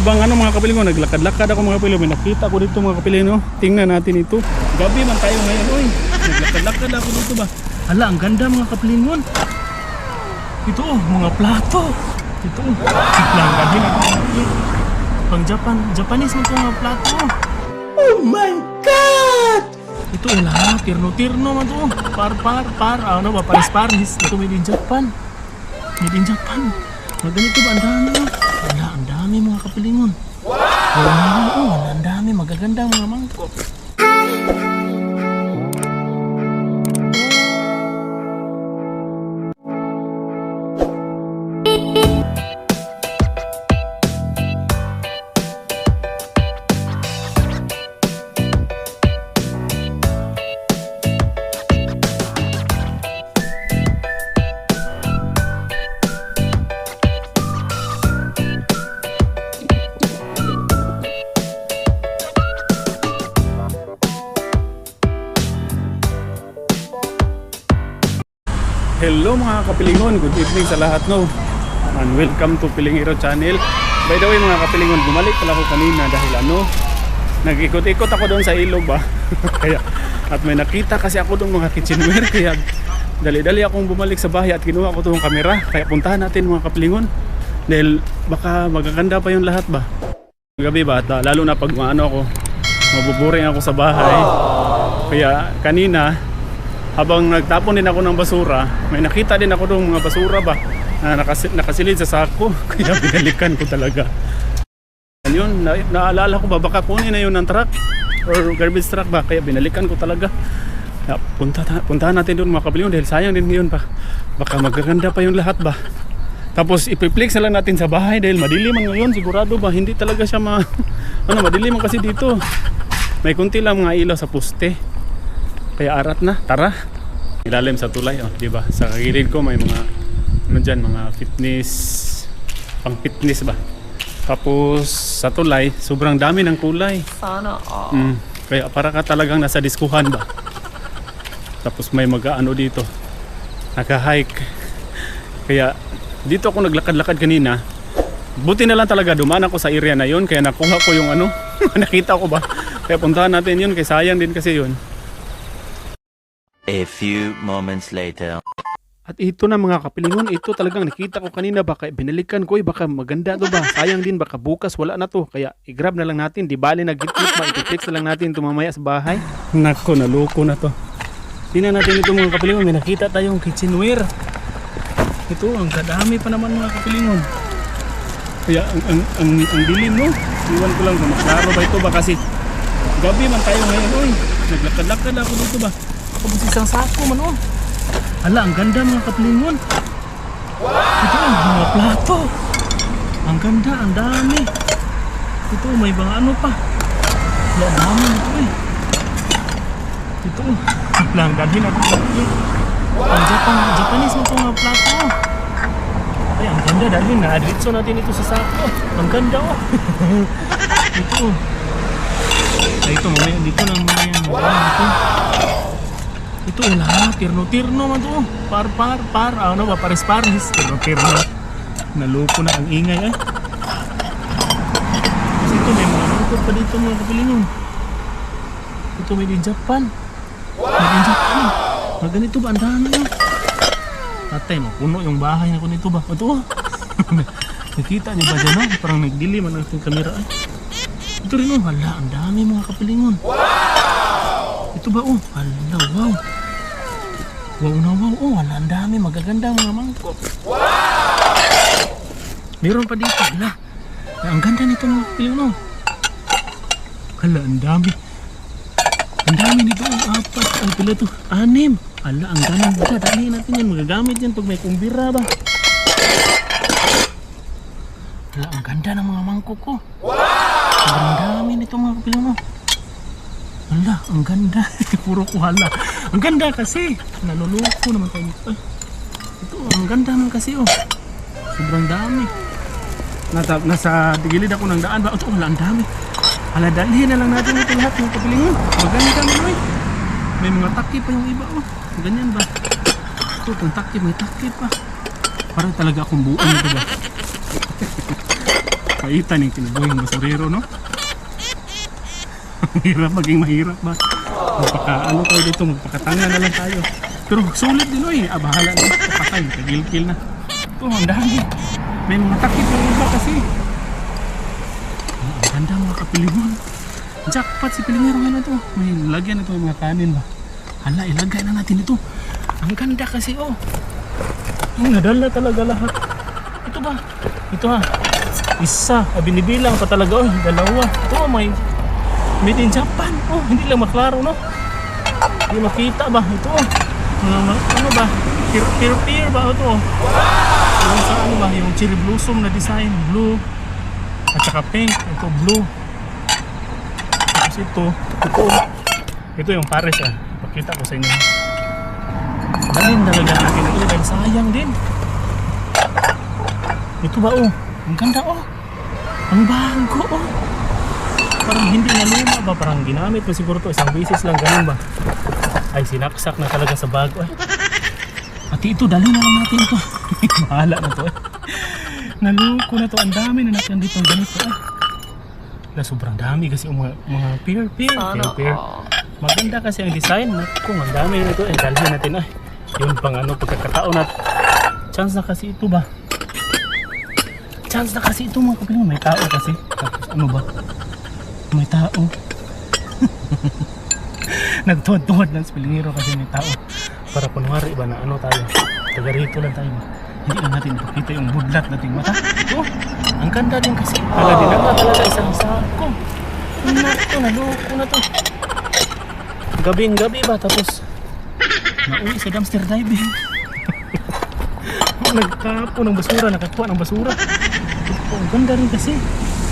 abang ano mga kapiling naglakad-lakad ako mga kapiling. May nakita ko dito mga kapiling. Tingnan natin ito. Gabi man tayo ngayon, oy. Naglakad-lakad ako dito ba. Hala, ang ganda mga kapilingon. Ito oh, mga plato. Ito oh. Lang gabi Pang Japan, Japanese mo ito mga plato. Oh my God! Ito oh, lahat, tirno-tirno man ito. oh. Par, par, par, ano ba, paris-paris. Ito made in Japan. Made in Japan. Maganito ba? Ang dami oh. Mga kapilingon. Wow! Oh, ang dami, magaganda mga mangkok. Hello mga kapilingon, good evening sa lahat no? And welcome to Pilingiro Channel. By the way mga kapilingon, bumalik pala ako kanina dahil ano Nag-ikot-ikot ako doon sa ilog ba? Kaya, at may nakita kasi ako doon mga kitchenware. Kaya dali-dali akong bumalik sa bahay at kinuha ko itong kamera. Kaya puntahan natin mga kapilingon. Dahil baka magaganda pa yung lahat ba? Gabi ba, ah, lalo na pag ano ako Mabuburing ako sa bahay. Kaya kanina habang nagtapon din ako ng basura, may nakita din ako ng mga basura ba na nakasi- nakasilid sa sako. Kaya binalikan ko talaga. Yan Yun, na, naalala ko ba, baka kunin na yun ng truck or garbage truck ba, kaya binalikan ko talaga. Kaya punta, puntahan natin doon mga kabilyon dahil sayang din yun pa. Baka magaganda pa yung lahat ba. Tapos ipiplex na lang natin sa bahay dahil madilim man ngayon sigurado ba hindi talaga siya ma ano madilim kasi dito. May kunti lang mga ilaw sa poste. Kaya arat na, tara. Ilalim sa tulay, oh, di ba? Sa gilid ko may mga ano dyan, mga fitness pang fitness ba? Tapos sa tulay, sobrang dami ng kulay. Sana all. Mm, kaya para ka talagang nasa diskuhan ba? Tapos may mag-ano dito. Naka-hike. Kaya dito ako naglakad-lakad kanina. Buti na lang talaga dumaan ako sa area na yon kaya nakuha ko yung ano, nakita ko ba. Kaya puntahan natin yun kaya sayang din kasi yun. A few moments later. At ito na mga kapilingon, ito talagang nakita ko kanina baka binalikan ko, eh, baka maganda to ba? Sayang din, baka bukas wala na to. Kaya i-grab na lang natin, di bali nag-click ba, i-fix na lang natin ito mamaya sa bahay. Nako, naloko na to. Tingnan natin ito mga kapilingon, may nakita tayong kitchenware. Ito, ang kadami pa naman mga kapilingon. Kaya ang, ang, ang, ang dilim no, iwan ko lang kung maklaro ba ito ba kasi gabi man tayo ngayon, oy. Naglakad-lakad ako dito ba? Ako ba isang sako man oh. Ala, ang ganda mga kaplingon. Ito, mga plato. Ang ganda, ang dami. Ito, may mga ano pa. Ala, ang dami ito eh. Ito, lang dalhin natin sa Ang Japan, Japanese mo ito mga plato. Ay, ang ganda dalhin na. Diretso natin ito sa sako. Ang ganda oh. ito. Ay, ito, mamaya dito lang mamaya. Mamaya dito. Ito lahat, tirno-tirno man to. Par, par, par. Ano ba, pares-pares. Tirno-tirno. Naloko na ang ingay eh. Kasi ito, may mga lukot pa dito mga kapilingon. Ito made in Japan. Made in Japan. Mga ganito ba? Ang dami oh. Tatay, mapuno yung bahay na ko nito ba? Ito oh. Nakita niyo ba dyan oh? Parang nagdilim ang ating kamera eh. Ito rin oh. Hala, ang dami mga kapilingon. Ito ba oh? Hala, wow. Wow na wow. Oh, hala, ang dami. Magaganda mga mangkok. Meron pa dito. Hala. Ang ganda nito mga piling no. Hala, ang dami. Ang dami nito. Ang apat. Ang pila to. Anim. Hala, ang ganda. Dali natin yan. Magagamit yan pag may kumbira ba. Hala, ang ganda ng mga mangkok ko. Sobrang dami nito mga kapiling no. Hala, ang ganda. Puro ko hala. Ang ganda kasi. Naluloko naman tayo dito. Ay, ito, ang ganda naman kasi oh. Sobrang dami. Nasa, nasa gilid ako ng daan ba? Ito, ang dami. Hala, dalhin na lang natin ito lahat ng kapilingon. Maganda naman eh. May mga takip pa yung iba oh. Ganyan ba? Ito, itong takip, may takip pa. Parang talaga akong buong ito ba? Paitan yung kinabuhing basurero, no? mahirap maging mahirap ba? Magpaka, ano tayo dito, magpakatanga na lang tayo. Pero sulit din, oy. Ah, bahala na. Kapatay, kagil-kil na. Ito, ang dami. May mga takip yung iba kasi. Ah, ang ganda mga kapilingon. Jackpot si Pilingero ngayon na to. May lagyan na to yung mga kanin ba? Hala, ilagay na natin ito. Ang ganda kasi, oh. Ang nadala talaga lahat. Ito ba? Ito ha. Isa. Ah, binibilang pa talaga. Oh, dalawa. Ito may made in Japan. Oh, hindi lang maklaro, no? Hindi makita ba? Ito oh. Mga- ano ba? Peer, peer, peer ba? Ito oh. Yung sa ano ba? Yung cherry blossom na design. Blue. At saka pink. Ito blue. Tapos ito. Ito. Ito yung pares ah. Pakita ko sa inyo. Dalhin talaga ito dahil sayang din. Ito ba oh? Ang ganda oh. Ang bago oh. Parang hindi na luma ba? Parang ginamit mo siguro to isang beses lang ganun ba? Ay sinaksak na talaga sa bago eh. Pati ito, dali na lang natin ito. Mahala na to eh. Naluko na to. Ang dami na natin dito ganito eh. Na sobrang dami kasi mga, mga peer, peer, peer, peer. Maganda kasi ang design. Naku, ang dami na ito. Eh, dalhin natin ah. Yun pang ano, pagkakataon at chance na kasi ito ba? Chance na kasi ito mga kapilong. May tao kasi. Tapos ano ba? May tao. Nagtuwad-tuwad ng spilingero kasi may tao. Para kunwari ba na ano tayo. Taga rito lang tayo? Hindi na natin ipakita yung budlat nating mata. Ito. Ang ganda din kasi. Hala, dinala talaga isang sako. Na ito? Naloko na to. Gabing gabi ba? Tapos nauwi sa dumpster diving. Nagkapo ng basura, nakakuha ng basura. Ang ganda rin kasi.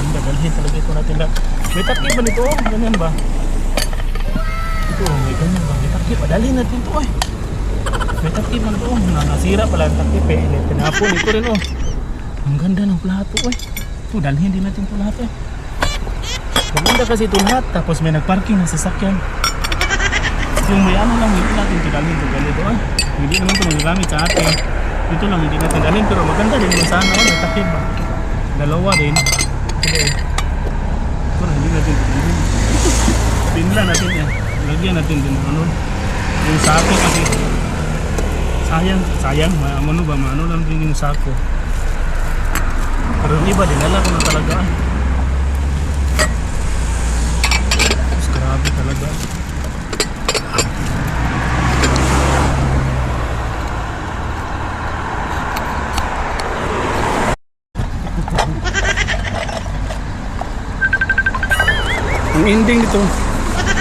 Ang dalhin talaga ito natin na. May takip ba nito? Ganyan ba? Ito, may ganyan ba? May takip. Dalhin natin ito eh. May takip man ito. Na- Nasira pala ang takip eh. Tinapon ito rin oh. Ang ganda ng plato eh. Ito, dalhin din natin ito lahat eh. Maganda kasi ito lahat. Tapos may nagparking na sasakyan. Yung may ano lang, hindi natin ito dalhin ito ganito ah. Hindi naman ito magagamit sa atin. Ito lang, hindi natin dalhin. Pero maganda din yung sana. Oh, may takip ba? Dalawa din. Ito eh. Ito na, hindi natin dalhin. Pinla natin yan. Lagyan natin din ng ano. Yung sako kasi. Sayang, sayang. Ano ba, maano lang din yung sako. Pero yung iba, dinala ko na talaga. Mas grabe talaga. Ang ending nito,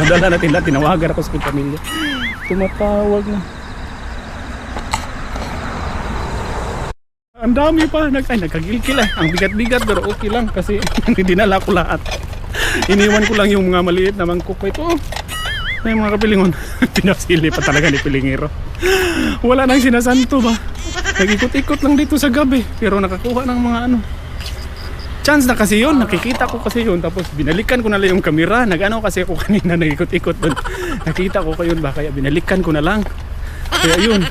nadala natin lahat, tinawagan ako sa pamilya. Tumatawag na. Ang dami pa, nag, ay, nagkagilkil. Ang bigat-bigat pero okay lang kasi dinala ko lahat. Iniwan ko lang yung mga maliit na mangkok ko. Ito, may mga kapilingon. Pinasili pa talaga ni Pilingero. Wala nang sinasanto ba? Nag-ikot-ikot lang dito sa gabi pero nakakuha ng mga ano, chance na kasi yun, nakikita ko kasi yun, tapos binalikan ko na lang yung camera, nag-ano kasi ako kanina, nag-ikot-ikot doon, nakita ko kayo ba, kaya binalikan ko na lang, kaya yun,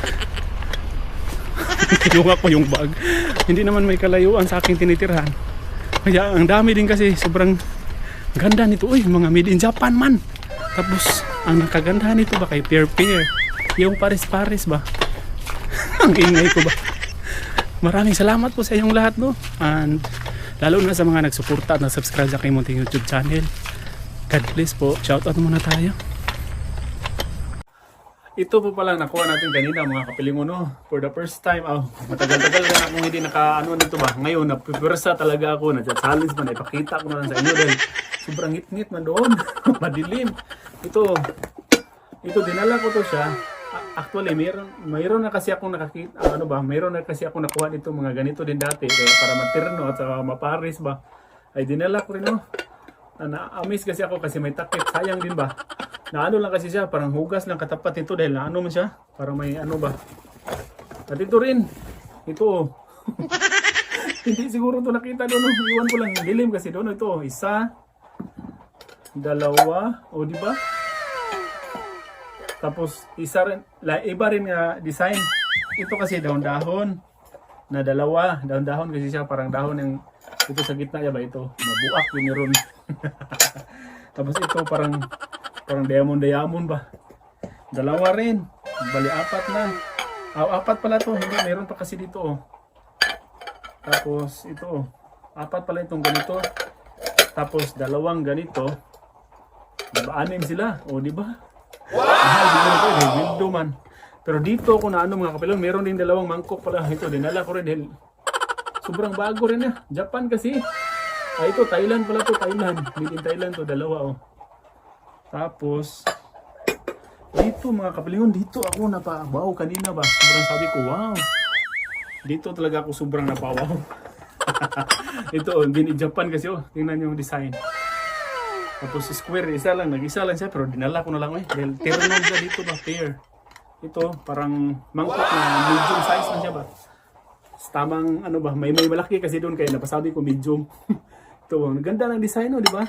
kinuha ko yung bag, hindi naman may kalayuan sa aking tinitirhan, kaya ang dami din kasi, sobrang ganda nito, uy, mga made in Japan man, tapos, ang nakagandahan nito ba kay Pear Pear, yung pares-pares ba, ang ingay ko ba, maraming salamat po sa inyong lahat no? And lalo na sa mga nagsuporta at nag-subscribe sa aking munting YouTube channel. God bless po. Shoutout muna tayo. Ito po pala nakuha natin kanina mga kapilingon no? For the first time oh, matagal-tagal na akong hindi naka ano nito ba? Ngayon napipwersa talaga ako na challenge man ipakita ko na lang sa inyo dahil sobrang ngit-ngit man doon. Madilim. Ito ito dinala ko to siya actually mayroon mayroon na kasi akong nakakita ano ba mayroon na kasi ako nakuha nito mga ganito din dati kaya para materno at saka maparis ba. Ay dinala ko rin no? Na na-amaze kasi ako kasi may takip. Sayang din ba? Na ano lang kasi siya parang hugas lang katapat nito dahil ano man siya parang may ano ba. At ito rin ito oh. hindi siguro to nakita doon iwan ko lang dilim kasi doon ito isa dalawa o di ba tapos isa rin, la, iba rin nga design. Ito kasi dahon-dahon na dalawa, dahon-dahon kasi siya parang dahon ng Ito sa gitna niya ba ito? Mabuak yun ron. Tapos ito parang parang diamond diamond ba? Dalawa rin. Bali apat na. Ah, apat pala to. Hindi, meron pa kasi dito oh. Tapos ito oh. Apat pala itong ganito. Tapos dalawang ganito. Diba anim sila? O di ba? Mahal din man. Pero dito kung na ano mga kapilon, meron din dalawang mangkok pala. Ito, dinala ko rin sobrang bago rin na. Japan kasi. Ah, ito, Thailand pala to, Thailand. Made in Thailand to, dalawa oh. Tapos, dito mga kapilingon, dito ako napawaw kanina ba? Sobrang sabi ko, wow. Dito talaga ako sobrang napawaw. ito, oh, din in Japan kasi oh. Tingnan yung design. Tapos square, isa lang, nag-isa lang siya, pero dinala ko na lang eh. Dahil terno siya dito ba, pair. Ito, parang mangkok na medium size na siya ba. Tamang ano ba, may may malaki kasi doon kaya napasabi ko medium. Ito, ang ganda ng design oh, di ba?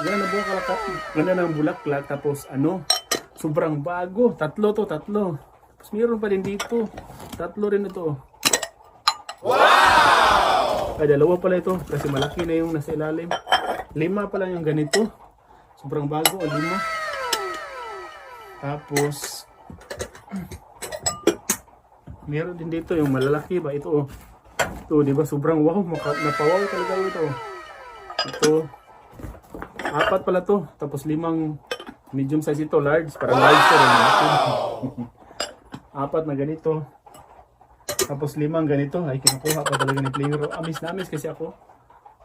Ganda ng bulaklak, ganda ng bulaklak tapos ano, sobrang bago. Tatlo to, tatlo. Tapos meron pa din dito. Tatlo rin ito. Wow! Ay, dalawa pala ito kasi malaki na yung nasa ilalim. Lima pala yung ganito. Sobrang bago, oh, lima. Tapos, meron din dito yung malalaki ba ito oh. Ito, di ba? Sobrang wow, napawaw talaga ito. Ito, apat pala to. Tapos limang medium size ito, large. Parang large to. apat na ganito. Tapos limang ganito. Ay, kinukuha pa talaga ni Playero. Amis na amis kasi ako.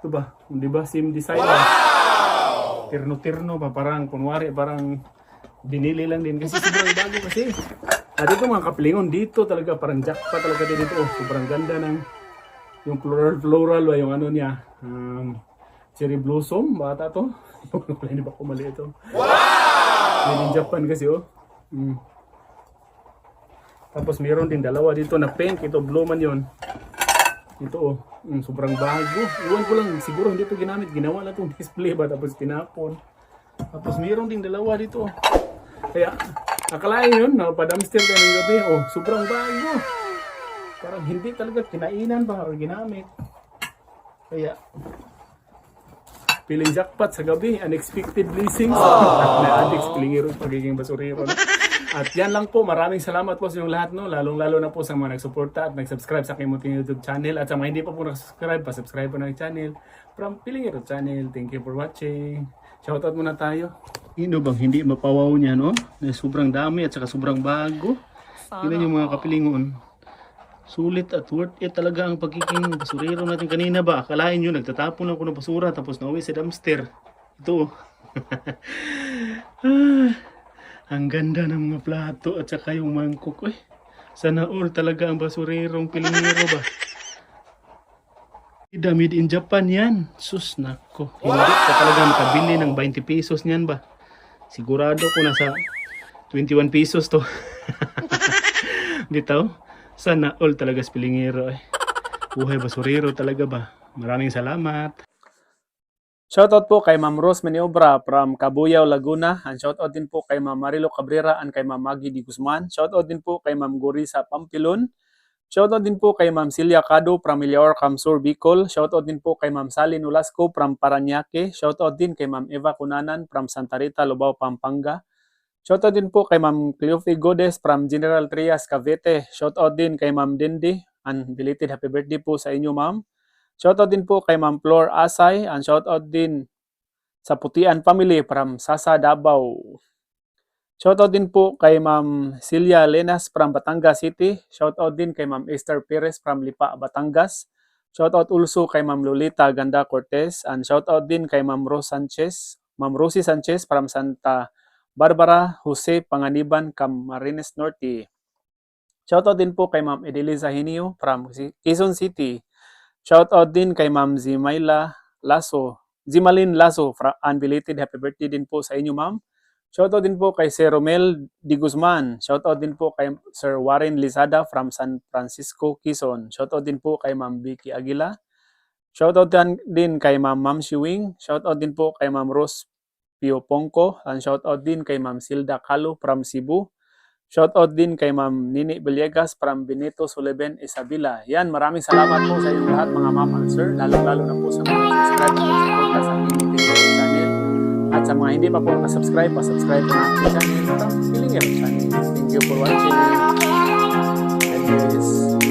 Ito ba? Di ba? Same design. Wow! Tirno-tirno pa. Parang, kunwari, parang binili lang din. Kasi sobrang bago kasi. At ito mga kaplingon, dito talaga parang jackpot talaga din ito. Sobrang ganda ng yung floral floral ba yung ano niya. Um, cherry blossom, bata to. Hindi ba ko mali ito? Wow! Made in Japan kasi oh. Mm. Tapos meron din dalawa dito na pink. Ito blue man yun. Ito oh. Mm, sobrang bago. Iwan ko lang. Siguro hindi ito ginamit. Ginawa lang itong display ba. Tapos tinapon. Tapos meron din dalawa dito. oh. Kaya akalain yun. Napadamster ka ng gabi. Oh, sobrang bago. Parang hindi talaga kinainan ba or ginamit. Kaya Piling jackpot sa gabi, unexpected blessings. At may addicts, pilingiro, pagiging basurero. At yan lang po, maraming salamat po sa inyong lahat, no? lalong-lalo na po sa mga nagsuporta at nag-subscribe sa aking munting YouTube channel. At sa mga hindi pa po nag-subscribe, pa-subscribe po ng channel. From Pilingiro Channel, thank you for watching. Shoutout muna tayo. Ino bang hindi mapawaw niya, no? Na sobrang dami at saka sobrang bago. Tingnan yung mga kapilingon. Sulit at worth it talaga ang pagiging basurero natin kanina ba? Akalain nyo, nagtatapon ako ng basura tapos nauwi sa dumpster. Ito. ang ganda ng mga plato at saka yung mangkok. Eh, sana all talaga ang basurerong pilingero ba? Ida made in Japan yan. Sus nako. Hindi ka talaga makabili ng 20 pesos niyan ba? Sigurado ko nasa 21 pesos to. Bitaw? Sana all talaga spilingero eh. Buhay basurero talaga ba? Maraming salamat. Shoutout po kay Ma'am Rose Maniobra from Cabuyao, Laguna. And shoutout din po kay Ma'am Marilo Cabrera and kay Ma'am Maggie Di Guzman. Shoutout din po kay Ma'am Gorisa Pampilon. Shoutout din po kay Ma'am Celia Cado from Milior, Camsur, Bicol. Shoutout din po kay Ma'am Sally Nolasco from Paranaque. Shoutout din kay Ma'am Eva Cunanan from Santa Rita, Lubao, Pampanga. Shoutout din po kay Ma'am Cleofe Godes from General Trias, Cavite. Shoutout din kay Ma'am Dindi. And belated happy birthday po sa inyo, Ma'am. Shoutout din po kay Ma'am Flor Asay. And shoutout din sa Putian Family from Sasa, Davao. Shoutout din po kay Ma'am Celia Lenas from Batangas City. Shoutout din kay Ma'am Esther Perez from Lipa, Batangas. Shoutout also kay Ma'am Lolita Ganda Cortez. And shoutout din kay Ma'am Rose Sanchez. Ma'am Rosie Sanchez from Santa Barbara Jose Panganiban, Camarines Norte. Shoutout din po kay Ma'am Edelisa Hinio from Quezon City. Shoutout din kay Ma'am Zimaila Lasso. Zimalin Lasso, fra- unbelated happy birthday din po sa inyo, Ma'am. Shoutout din po kay Sir Romel Di Guzman. Shoutout din po kay Sir Warren Lizada from San Francisco, Quezon. Shoutout din po kay Ma'am Vicky Aguila. Shoutout din kay Ma'am Ma'am Shiwing. Shoutout din po kay Ma'am Rose Pio Pongko. And shoutout din kay Ma'am Silda Calo from Cebu. Shoutout din kay Ma'am Nini Villegas from Benito Sullivan Isabela. Yan, maraming salamat po sa inyong lahat mga ma'am and sir. Lalo-lalo na po sa mga subscribe at support sa aking channel. At sa mga hindi pa po nakasubscribe, pasubscribe na aking channel from Feeling Channel. Thank you for watching. And this